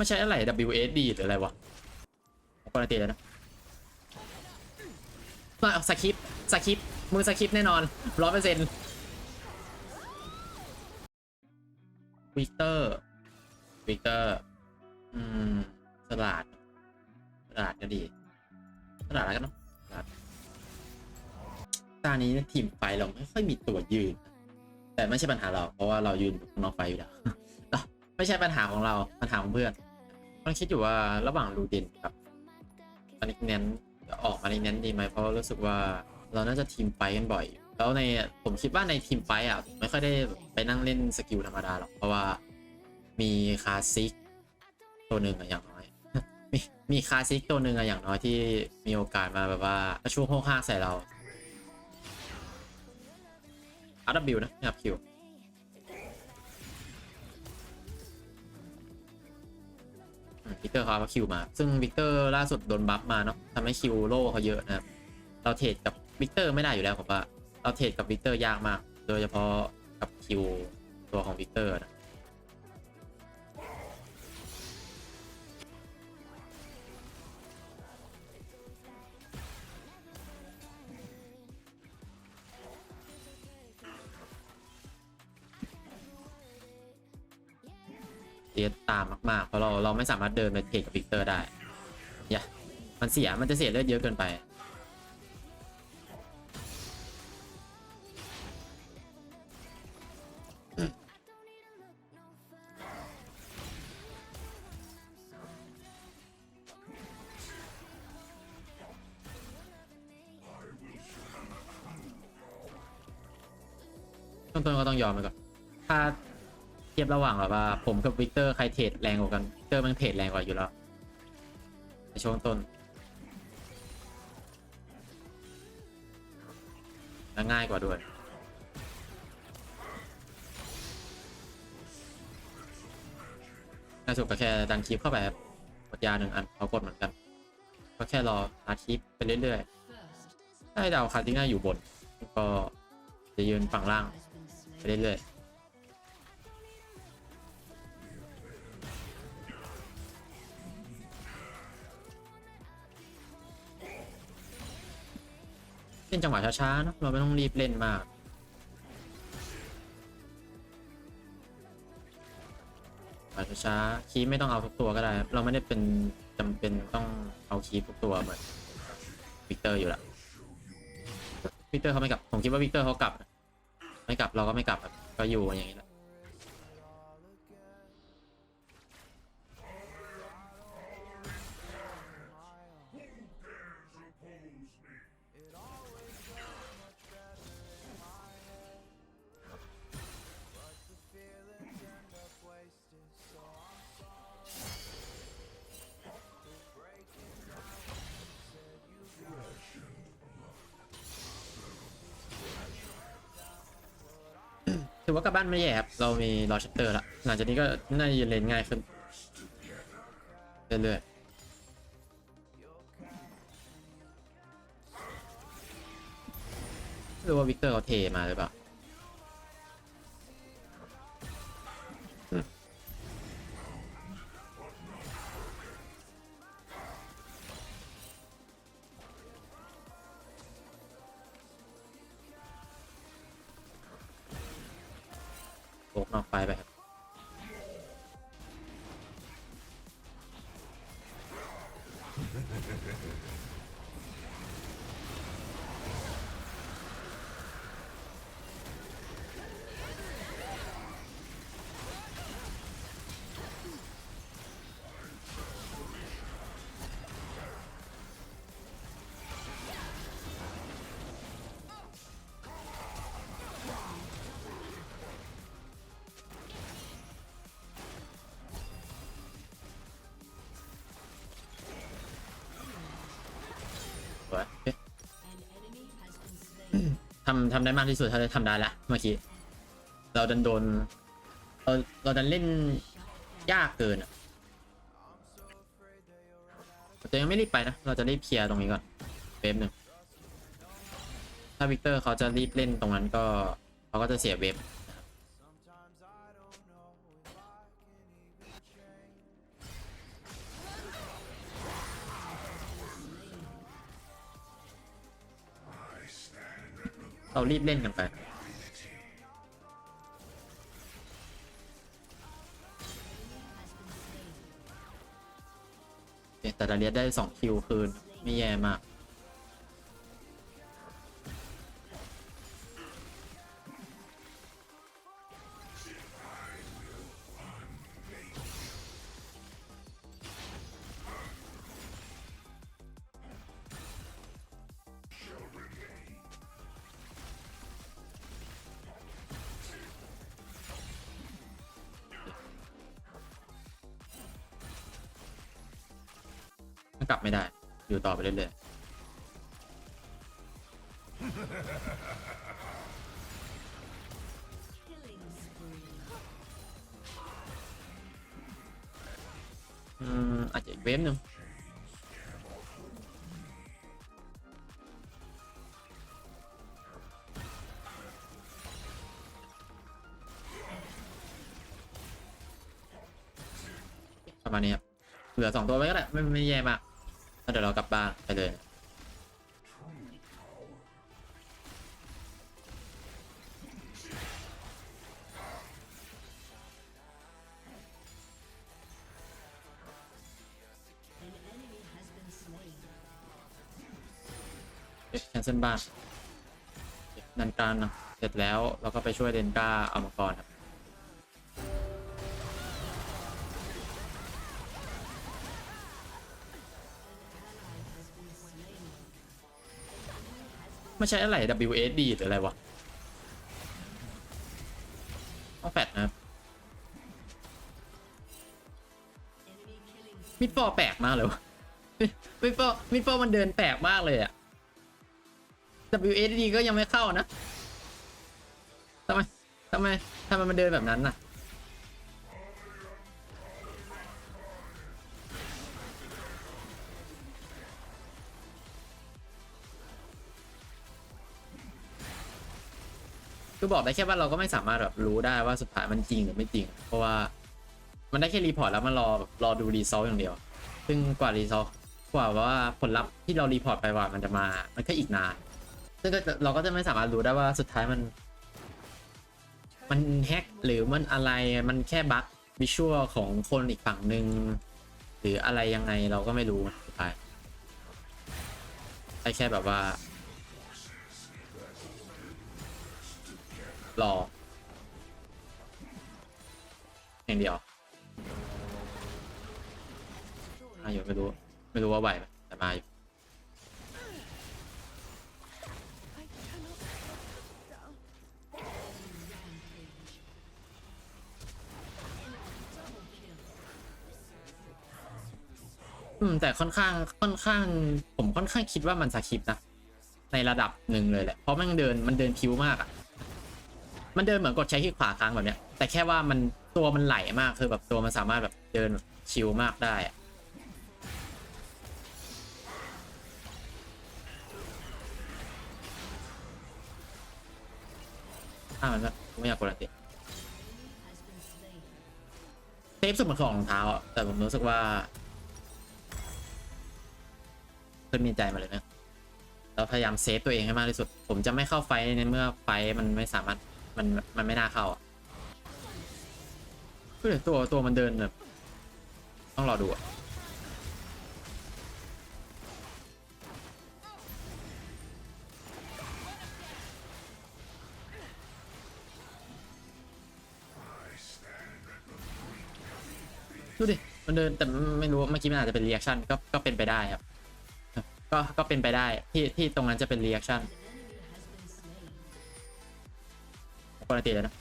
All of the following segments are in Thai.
ไม่ใช่อะไร WSD หรืออะไรวะปกติแล้วนะมาสคริปสคริปมือสคริปแน่นอนร้อยเปอร์เซ็นต์วิกเตอร์วิกเตอร์ อืมสลัดสลัดก็ดีสลัดแล้วกันเนาะสลัดตานี้ทีมไฟเราไม่ค่อยมีตัวยืน แต่ไม่ใช่ปัญหาเรา เพราะว่าเรายืนนอกไฟอยู่แล้วไม่ใช่ปัญหาของเราปัญหาของเพื่อน ต้องคิดอยู่ว่าระหว่างลูดินกับมาริกเนนจะออกมาริกเนนดีไหมเพราะรู้สึกว่าเราน่าจะทีมไฟกันบ่อย แล้วในผมคิดว่าในทีมไฟอะไม่ค่อยได้ไปนั่งเล่นสกิลธรรมดาหรอก เพราะว่ามีคาซิกตัวหนึ่งอะอย่างน้อย มีมีคาซิกตัวหนึ่งอะอย่างน้อยที่มีโอกาสมาแบบว่าช่วงโค้งห้าใส่เราอาร์ดับบิวนะไม่อัพคิว วิกเตอร์เขาเอาคิวมา ซึ่งวิกเตอร์ล่าสุดโดนบัฟมาเนาะทำให้คิวโล่เขาเยอะนะครับ เราเทรดกับวิกเตอร์ไม่ได้อยู่แล้วผมว่า เราเทรดกับวิกเตอร์ยากมาก โดยเฉพาะกับคิวตัวของวิกเตอร์นะ เสียตามมากๆ เพราะเราเราไม่สามารถเดินไปเทรดกับวิกเตอร์ได้อย่ามันเสียมันจะเสียเลือดเยอะเกินไป ต้นๆก็ต้องยอมไปก่อนถ้า ทียบระหว่างแบบว่า ผมกับวิกเตอร์ใครเทรดแรงกว่ากันวิกเตอร์มันเทรดแรงกว่าอยู่แล้วในช่วงต้นและง่ายกว่าด้วยง่ายสุดก็แค่ดันคลิปเข้าไปครับกดยาหนึ่งอันเขากดเหมือนกัน ก็แค่รออาคลิปไปเรื่อยๆถ้าให้เดาคาร์ติน่าอยู่บน ก็จะยืนฝั่งล่างไปเรื่อยๆ เล่นจังหวะช้าๆเนาะเราไม่ต้องรีบเล่นมากช้าๆคีไม่ต้องเอาทุกตัวก็ได้ เราไม่ได้เป็นจำเป็นต้องเอาคีทุกตัวเหมือนวิกเตอร์อยู่ละวิกเตอร์เขาไม่กลับ ผมคิดว่าวิกเตอร์เขากลับ ไม่กลับเราก็ไม่กลับก็อยู่อย่างนี้แหละ ถือว่ากลับบ้านไม่แย่ครับเรามีรอชัปเตอร์ละหลังจากนี้ก็น่าจะเลนง่ายขึ้นเรื่อยๆหรือว่าวิกเตอร์เขาเทมาหรือเปล่าำทำได้มากที่สุดเท่าที่ทำได้ละเมื่อกี้เราดันโดนเราเราดันเล่นยากเกินอะแต่ยังไม่รีบไปนะ เราจะรีบเคลียร์ตรงนี้ก่อนเวฟหนึ่งถ้าวิกเตอร์เขาจะรีบเล่นตรงนั้นก็เขาก็จะเสียเวฟ เรารีบเล่นกันไปเคแต่ดาเลียได้สองคิวคืน ไม่แย่มาก บไม่ได้ อยู่ต่อไปเรื่อยๆอืมอาจจะอีกเวฟหนึ่งประมาณนี้ครับเหลือสองตัวไว้ก็ได้ไม่ไม่แย่มาก เดี๋ยวเรากลับบ้านไปเลยแคนเซิลบ้านดันการนะเสร็จแล้วเราก็ไปช่วยเดนก้าเอามังกรครับ ไม่ใช่อะไร WSD หรืออะไรวะต้องแฟดนะมิดฟอร์แปลกมากเลยวะมิดฟอร์มิดฟอร์มันเดินแปลกมากเลยอะ WSD ก็ยังไม่เข้านะทำไมทำไมทำไมมันเดินแบบนั้นน่ะ คือบอกได้แค่ว่าเราก็ไม่สามารถแบบรู้ได้ว่าสุดท้ายมันจริงหรือไม่จริง เพราะว่ามันได้แค่รีพอร์ตแล้วมันรอแบบรอดูรีซอลอย่างเดียว ซึ่งกว่ารีซอลกว่าว่าผลลัพธ์ที่เรารีพอร์ตไปว่ามันจะมา มันก็อีกนาน ซึ่งก็จะเราก็จะไม่สามารถรู้ได้ว่าสุดท้ายมัน มันแฮกหรือมันอะไร มันแค่บั๊กวิชวลของคนอีกฝั่งหนึ่งหรืออะไรยังไงเราก็ไม่รู้สุดท้ายได้แค่แบบว่า รอ อย่างเดียวมาอยู่ไม่รู้ ไม่รู้ว่าไหวไหมแต่มาอยู่อืมแต่ค่อนข้างค่อนข้าง ผมค่อนข้างคิดว่ามันสคริปต์นะ ในระดับหนึ่งเลยแหละ เพราะมันเดินมันเดินพิ้วมากอะ มันเดินเหมือนกดใช้ที่ขวาค้างแบบเนี้ย แต่แค่ว่ามันตัวมันไหลมากคือแบบตัวมันสามารถแบบเดินชิลมากได้อะอ่ามันก็ไม่อยากกดอันติเซฟสุดมันคือของรองเท้าอะแต่ผมรู้สึกว่าเพื่อนมีใจมาเลยนะเราพยายามเซฟตัวเองให้มากที่สุด ผมจะไม่เข้าไฟในเมื่อไฟมันไม่สามารถ มันมันไม่น่าเข้าอะก็เลยตัวตัวมันเดินแบบต้องรอดูอะดูดิ มันเดินแต่ไม่รู้เมื่อกี้มันอาจจะเป็นเรีแอคชั่นก็ก็เป็นไปได้ครับ ก็ก็เป็นไปได้ที่ที่ตรงนั้นจะเป็นเรีแอคชั่น ปกติเลยนะ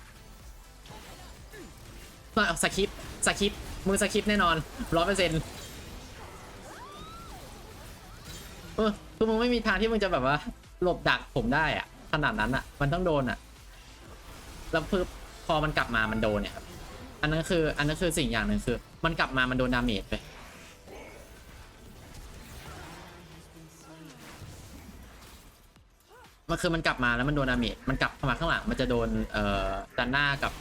มาสคริปสคริปมือสคริปแน่นอนร้อยเปอร์เซ็นต์เออคือมึงไม่มีทางที่มึงจะแบบว่า หลบดักผมได้อะขนาดนั้นอะมันต้องโดนอะแล้วพึบพอมันกลับมามันโดนเนี่ยครับอันนั้นคือ อันนั้นคือสิ่งอย่างหนึ่งคือ มันกลับมามันโดนดาเมจไป มันคือมันกลับมาแล้วมันโดนดาเมจมันกลับเข้ามาข้างหลังมันจะโดนเอ่อดันหน้ากับ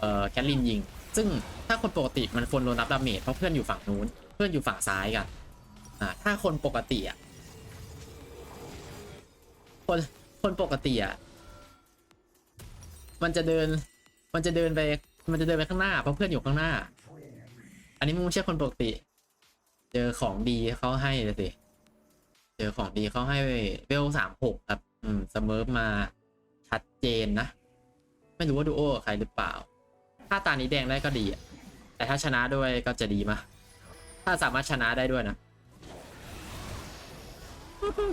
เอ่อแคทลินยิง ซึ่งถ้าคนปกติมันควรโดนรับดาเมจเพราะเพื่อนอยู่ฝั่งนู้น เพื่อนอยู่ฝั่งซ้ายกันอ่าถ้าคนปกติอะคนคนปกติอะมันจะเดิน มันจะเดินไป มันจะเดินไปข้างหน้าเพราะเพื่อนอยู่ข้างหน้า อันนี้มึงไม่ใช่คนปกติ เจอของดีเขาให้เลยสิ เจอของดีเขาให้เวลสามหกครับ อืมเสมอมาชัดเจนนะ ไม่รู้ว่าดูโอใครหรือเปล่า ถ้าตานี้แดงได้ก็ดีอะแต่ถ้าชนะด้วยก็จะดีมาถ้าสามารถชนะได้ด้วยนะ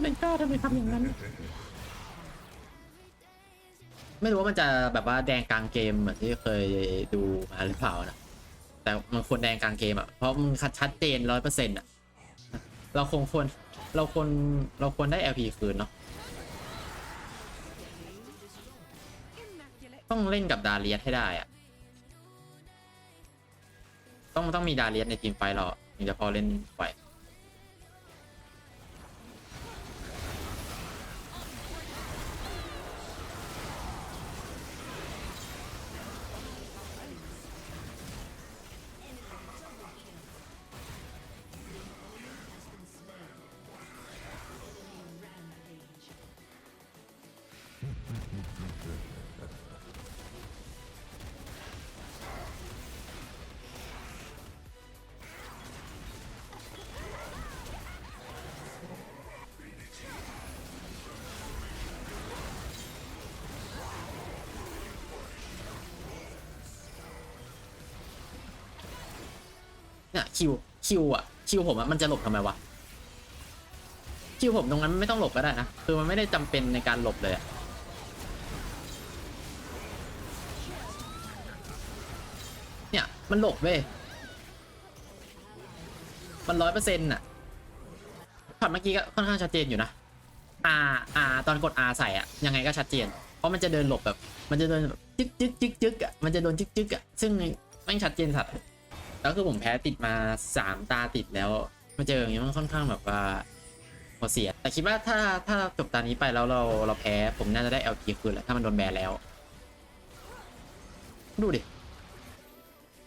เป็นก้าทำไมทำอย่างนั้น ไม่รู้ว่ามันจะแบบว่าแดงกลางเกมเหมือนที่เคยดูมาหรือเปล่านะแต่มันควรแดงกลางเกมอะเพราะมันชัดเจนร้อยเปอร์เซ็นต์อะเราคงควรเราควรเราควรได้ LP คืนเนาะ ต้องเล่นกับดาเลียสให้ได้อะต้องต้องมีดาเลียสในทีมไฟเราอถึงจะพอเล่นไหว เนี่ยคิวคิวอะคิวผมอะมันจะหลบทำไมวะคิวผมตรงนั้นไม่ต้องหลบก็ได้นะคือมันไม่ได้จำเป็นในการหลบเลยอะเนี่ยมันหลบเว้ยมันร้อยเปอร์เซ็นต์อะช็อตเมื่อกี้ก็ค่อนข้างชัดเจนอยู่นะ R R ตอนกด R ใส่อะยังไงก็ชัดเจน เพราะมันจะเดินหลบแบบ มันจะเดินแบบจึ๊กจึ๊กจึ๊กจึ๊กอะมันจะโดนจึ๊กจึ๊กอะซึ่งแม่งชัดเจนสัตว์ แล้วคือผมแพ้ติดมาสามตาติดแล้วมาเจออย่างนี้มันค่อนข้างแบบว่าหัวเสีย แต่คิดว่าถ้าถ้าจบตานี้ไปแล้วเราเราแพ้ผมน่าจะได้ LP คืนแหละถ้ามันโดนแบนแล้ว ดูดิ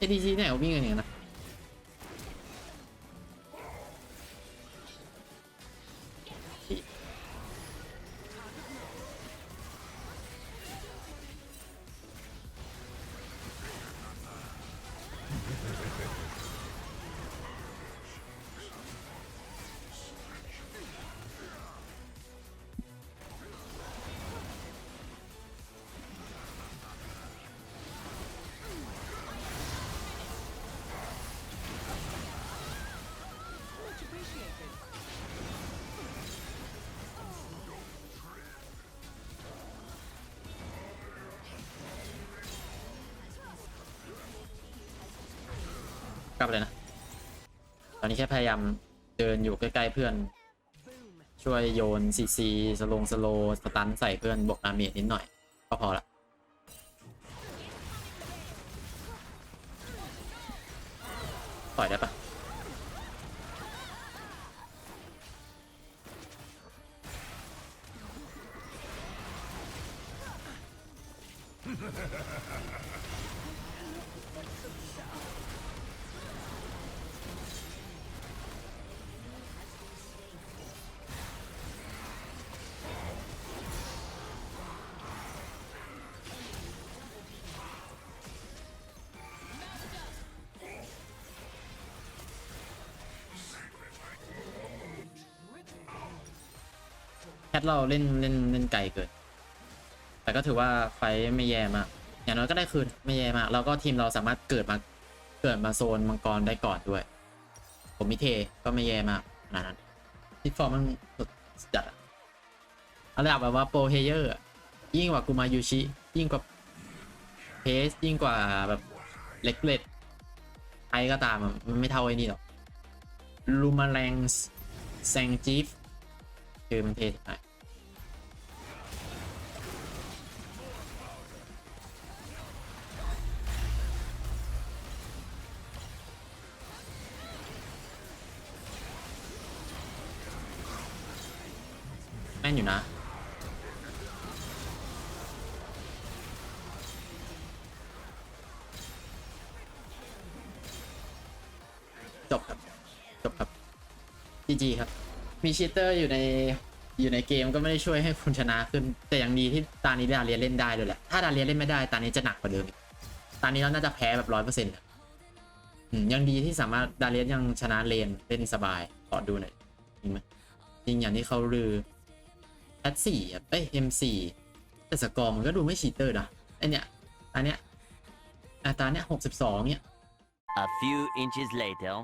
ADC เนี่ยวิ่งกันอย่างนี้นะ กลับเลยนะ ตอนนี้แค่พยายามเดินอยู่ใกล้ๆเพื่อน ช่วยโยนซีซีสโลงสโลสตันใส่เพื่อนบวกดาเมจนิดหน่อย ก็พอละต่อยได้ปะ ทเราเล่นเล่นเล่นไกลเกิน แต่ก็ถือว่าไฟไม่แย่มาก อย่างน้อยก็ได้คืนไม่แย่มาก แล้วก็ทีมเราสามารถเกิดมาเกิดมาโซนมังกรได้ก่อนด้วย ผมมิเทก็ไม่แย่มากขนาดนั้นทิดฟอร์มมันสุดจัดอะเอารแบบว่าโปรเพเยอร์ยิ่งกว่ากูมายูชิ ยิ่งกว่าเพสยิ่งกว่าแบบเล็กเล็ดใครก็ตาม มันไม่เท่าไอ้นี่หรอกลูมาแรงแซงจีฟคือมันเท่ไปแม่นอยู่นะจบครับจบครับ GG ครับ มีชีเตอร์อยู่ในอยู่ในเกมก็ไม่ได้ช่วยให้คุณชนะขึ้น แต่ยังดีที่ตานี้ดาเลียเล่นได้เลยแหละ ถ้าดาเลียเล่นไม่ได้ตานี้จะหนักกว่าเดิมตานี้เราน่าจะแพ้แบบร้อยเปอร์เซ็นต์ยังดีที่สามารถดาเลียยังชนะเลนเล่นสบายขอดูหน่อยจริงไหมจริงอย่างที่เขาลือ แอดสี่เอ้ยเอ็มสี่แต่สกอร์มันก็ดูไม่ชีเตอร์นะไอเนี้ยอันเนี้ยอัตราเนี้ยหกสิบสองเนี้ย A few inches later.